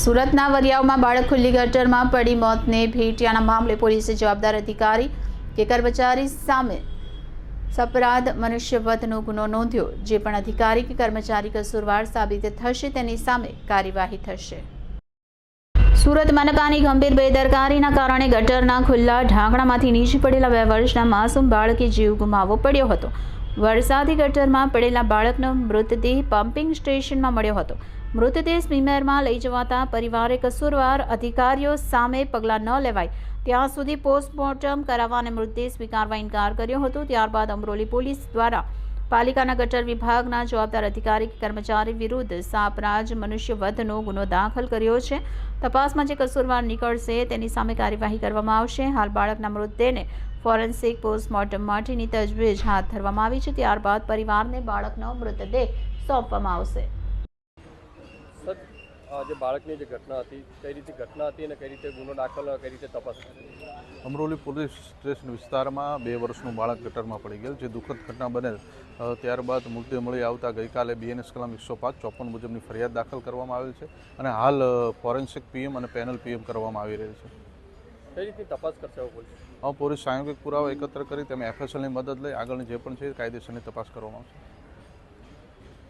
સુરતના વરિયાવમાં બાળક ખુલ્લી ગટરમાં પડી મોતને ભેટ્યાના મામલે પોલીસે જવાબદાર અધિકારી કે કર્મચારી સામે સપરાધ મનુષ્યવધનો ગુનો નોંધ્યો, જે પણ અધિકારી કે કર્મચારી કસૂરવાર સાબિત થશે તેની સામે કાર્યવાહી થશે. સુરત મનપાની ગંભીર બેદરકારીના કારણે ગટરના ખુલ્લા ઢાંકણામાંથી નીચે પડેલા બે વર્ષના માસૂમ બાળકે જીવ ગુમાવવો પડ્યો હતો. વરસાદી ગટરમાં પડેલા બાળકનો મૃતદેહ પમ્પિંગ સ્ટેશનમાં મળ્યો હતો. મૃતદેહ સ્મીમેરમાં લઈ જવાતા પરિવારે કસૂરવાર અધિકારીઓ સામે પગલાં ન લેવાય. ત્યાં સુધી પોસ્ટમોર્ટમ કરાવવા અને મૃતદેહ સ્વીકારવા ઇનકાર કર્યો હતો. ત્યારબાદ અમરોલી પોલીસ દ્વારા પાલિકાના ગટર વિભાગના જવાબદાર અધિકારી કે કર્મચારી વિરુદ્ધ સાપરાજ મનુષ્યવધનો ગુનો દાખલ કર્યો છે. તપાસમાં જે કસૂરવાર નીકળશે તેની સામે કાર્યવાહી કરવામાં આવશે. હાલ બાળકના મૃતદેહને ફોરેન્સિક પોસ્ટમોર્ટમ માટેની તજવીજ હાથ ધરવામાં આવી છે. ત્યારબાદ પરિવારને બાળકનો મૃતદેહ સોંપવામાં આવશે. જે બાળકની જે ઘટના હતી કઈ રીતે ઘટના હતી અને કઈ રીતે ગુનો દાખલ કઈ રીતે તપાસ? અમરોલી પોલીસ સ્ટેશન વિસ્તારમાં બે વર્ષનું બાળક ગટરમાં પડી ગયેલ જે દુઃખદ ઘટના બનેલ. ત્યારબાદ મૃતદેહ મળી આવતા ગઈકાલે બીએનએસ કલમ એકસો પાંચ ચોપન મુજબની ફરિયાદ દાખલ કરવામાં આવેલ છે અને હાલ ફોરેન્સિક પીએમ અને પેનલ પીએમ કરવામાં આવી રહેલ છે. કઈ રીતની તપાસ કરશે હવે પોલીસ? હવે પોલીસ સાંયોગિક પુરાવા એકત્ર કરી તેમાં એફએસએલની મદદ લઈ આગળની જે પણ છે કાયદેસરની તપાસ કરવામાં આવશે.